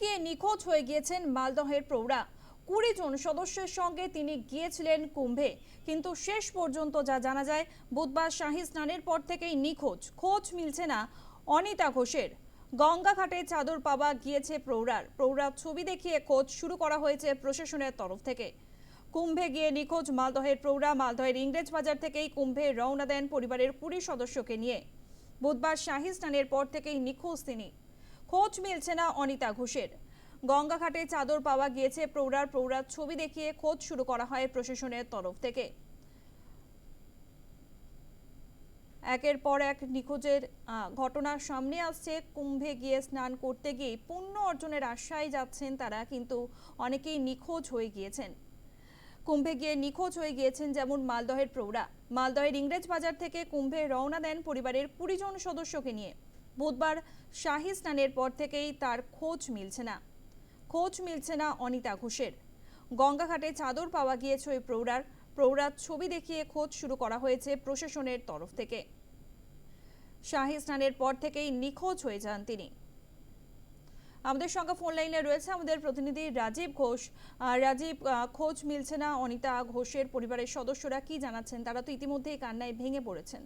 গিয়ে নিখোঁজ হয়ে গিয়েছেন মালদহের প্রৌঢ়া। কুড়ি জন সদস্যের সঙ্গে তিনি গিয়েছিলেন কুম্ভে। কিন্তু শেষ পর্যন্ত যা জানা যায়, বুধবার শাহী স্নানের পর থেকেই নিখোঁজ। খোঁজ মিলছে না অনিতা ঘোষের। গঙ্গাঘাটে চাদর পাওয়া গিয়েছে প্রৌঢ়ার। প্রৌঢ়ার ছবি দেখিয়ে খোঁজ শুরু করা হয়েছে প্রশাসনের তরফ থেকে। কুম্ভে গিয়ে নিখোঁজ মালদহের প্রৌঢ়া। মালদহের ইংরেজ বাজার থেকেই কুম্ভে রওনা দেন পরিবারের কুড়ি সদস্যকে নিয়ে। বুধবার শাহী স্নানের পর থেকেই নিখোঁজ তিনি। খোঁজ মিলছে না অনিতা ঘোষের। গঙ্গাঘাটে চাদর পাওয়া গিয়েছে প্রৌঢ়ার। প্রৌঢ়ার ছবি দেখিয়ে খোঁজ শুরু করা হয় প্রশাসনের তরফ থেকে। একের পর এক নিখোঁজের ঘটনা সামনে আসছে। কুম্ভে গিয়ে স্নান করতে গিয়ে পুণ্য অর্জনের আশায় যাচ্ছেন তারা, কিন্তু অনেকেই নিখোঁজ হয়ে গিয়েছেন। কুম্ভে গিয়ে নিখোঁজ হয়ে গিয়েছেন যেমন মালদহের প্রৌঢ়া। মালদহের ইংরেজ বাজার থেকে কুম্ভে রওনা দেন পরিবারের কুড়ি জন সদস্যকে নিয়ে। বুধবার শাহী স্নানের পর থেকেই তার খোঁজ মিলছে না। খোঁজ মিলছে না অনিতা ঘোষের। গঙ্গাঘাটে চাদর পাওয়া গিয়েছে ওই প্রৌঢ়ার। প্রৌঢ়ার ছবি দেখিয়ে খোঁজ শুরু করা হয়েছে প্রশাসনের তরফ থেকে। শাহী স্নানের পর থেকেই নিখোঁজ হয়ে যান তিনি। আমাদের সঙ্গে ফোন লাইনে রয়েছে আমাদের প্রতিনিধি রাজীব ঘোষ। রাজীব খোঁজ মিলছে না অনিতা ঘোষের পরিবারের সদস্যরা কি জানাচ্ছেন? তারা তো ইতিমধ্যেই কান্নায় ভেঙে পড়েছেন।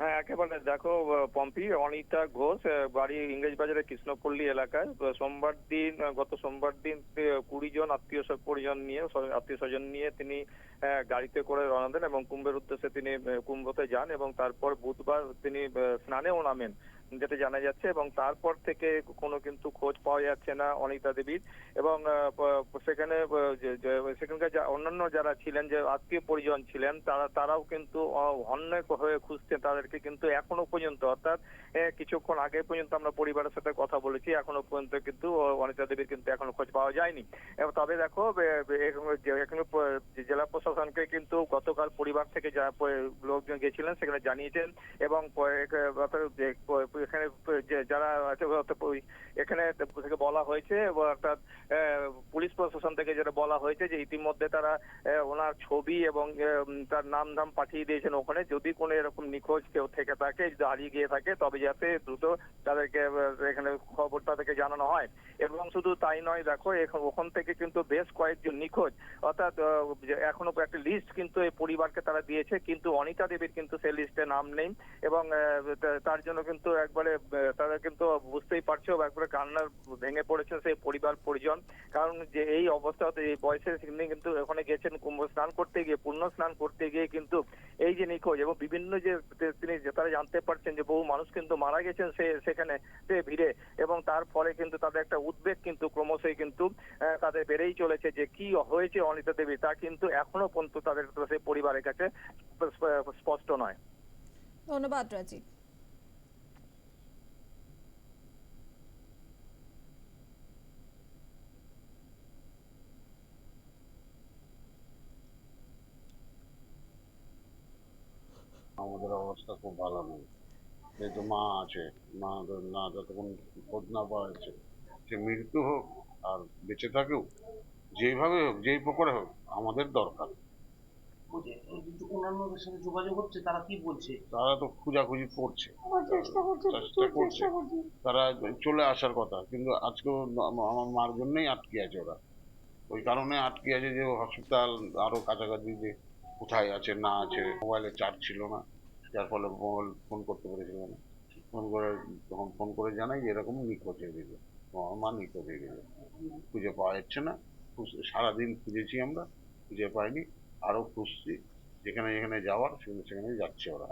হ্যাঁ একেবারে দেখো পম্পি, অনিতা ঘোষ বাড়ি ইংরেজ বাজারের কৃষ্ণপল্লী এলাকায়। সোমবার দিন গত সোমবার দিন কুড়ি জন আত্মীয় পরিজন নিয়ে আত্মীয় স্বজন নিয়ে তিনি গাড়িতে করে রওনা দেন এবং কুম্ভের উদ্দেশ্যে তিনি কুম্ভতে যান এবং তারপর বুধবার তিনি স্নানেও নামেন যেটা জানা যাচ্ছে এবং তারপর থেকে কোনো কিন্তু খোঁজ পাওয়া যাচ্ছে না অনিতা দেবীর। এবং সেখানে যে- অন্যান্য যারা ছিলেন, যে আত্মীয় পরিজন ছিলেন, তারা, তারাও কিন্তু হন্যে হয়ে খুঁজছেন তাদেরকে কিন্তু এখনও পর্যন্ত, অর্থাৎ কিছুক্ষণ আগে পর্যন্ত আমরা পরিবারের সাথে কথা বলেছি, এখনও পর্যন্ত কিন্তু অনিতা দেবীর কিন্তু এখনও খোঁজ পাওয়া যায়নি। তবে দেখো এখানে- জেলা প্রশাসনকে কিন্তু গতকাল পরিবার থেকে যা লোকজন গেছিলেন সেখানে জানিয়েছেন এবং এখানে যারা এখানে থেকে বলা হয়েছে, অর্থাৎ পুলিশ প্রশাসন থেকে যেটা বলা হয়েছে যে ইতিমধ্যে তারা ওনার ছবি এবং তার নাম ধাম পাঠিয়ে দিয়েছেন ওখানে। যদি কোনো এরকম নিখোঁজ কেউ থেকে থাকে হারিয়ে গিয়ে থাকে, তবে যাতে দ্রুত তাদেরকে এখানে খবর তাদেরকে জানানো হয়। এবং শুধু তাই নয়, দেখো এখন ওখান থেকে কিন্তু বেশ কয়েকজন নিখোঁজ। অর্থাৎ এখনও একটা লিস্ট কিন্তু এই পরিবারকে তারা দিয়েছে, কিন্তু অনিতা দেবীর কিন্তু সেই লিস্টে নাম নেই। এবং তার জন্য কিন্তু একবারে তারা কিন্তু বুঝতেই পারছ, একবারে কান্নার ভেঙে পড়েছে সেই পরিবার পরিজন। কারণ যে এই অবস্থাতে, এই বয়সে তিনি কিন্তু ওখানে গেছেন কুম্ভ স্নান করতে গিয়ে, পুণ্য স্নান করতে গিয়ে কিন্তু এই যে নিখোঁজ এবং বিভিন্ন যে তিনি তারা জানতে পারছেন যে বহু মানুষ কিন্তু মারা গেছেন সে, সেখানে সে ভিড়ে এবং তার ফলে কিন্তু তাদের একটা উদ্বেগ কিন্তু ক্রমশই কিন্তু তাদের বেড়েই চলেছে যে কি হয়েছে অনিতা দেবী, তা কিন্তু এখনও পর্যন্ত তাদের সেই পরিবারের কাছে স্পষ্ট নয়। ধন্যবাদ রাজীব। আমাদের অবস্থা খুব ভালো নেই। যেহেতু মা আছে মা না যতক্ষণ খোঁজ না পাওয়া যাচ্ছে সে মৃত্যু হোক আর বেঁচে থাকেও যেভাবে হোক যেই প্রকারে হোক আমাদের দরকার। অন্যান্যদের সাথে যোগাযোগ হচ্ছে তারা কি বলছে? তারা তো খোঁজাখুঁজি করছে। চেষ্টা করছে তারা চলে আসার কথা কিন্তু আজকেও আমার মার জন্যই আটকে আছে ওরা। ওই কারণে আটকে আছে যে হসপিটাল আরও কাছাকাছি যে কোথায় আছে না আছে মোবাইলে চার্জ ছিল না। যার ফলে মোবাইল ফোন করতে পেরেছিল না। ফোন করে তখন ফোন করে জানাই যে এরকম নিখোঁজ হয়ে গেছে। আমার মা নিখোঁজ হয়ে গেছে। খুঁজে পাওয়া যাচ্ছে না। সারাদিন খুঁজেছি আমরা, খুঁজে পাইনি। আরও খুঁজছি। যেখানে যেখানে যাওয়ার, সেখানে সেখানে যাচ্ছে ওরা।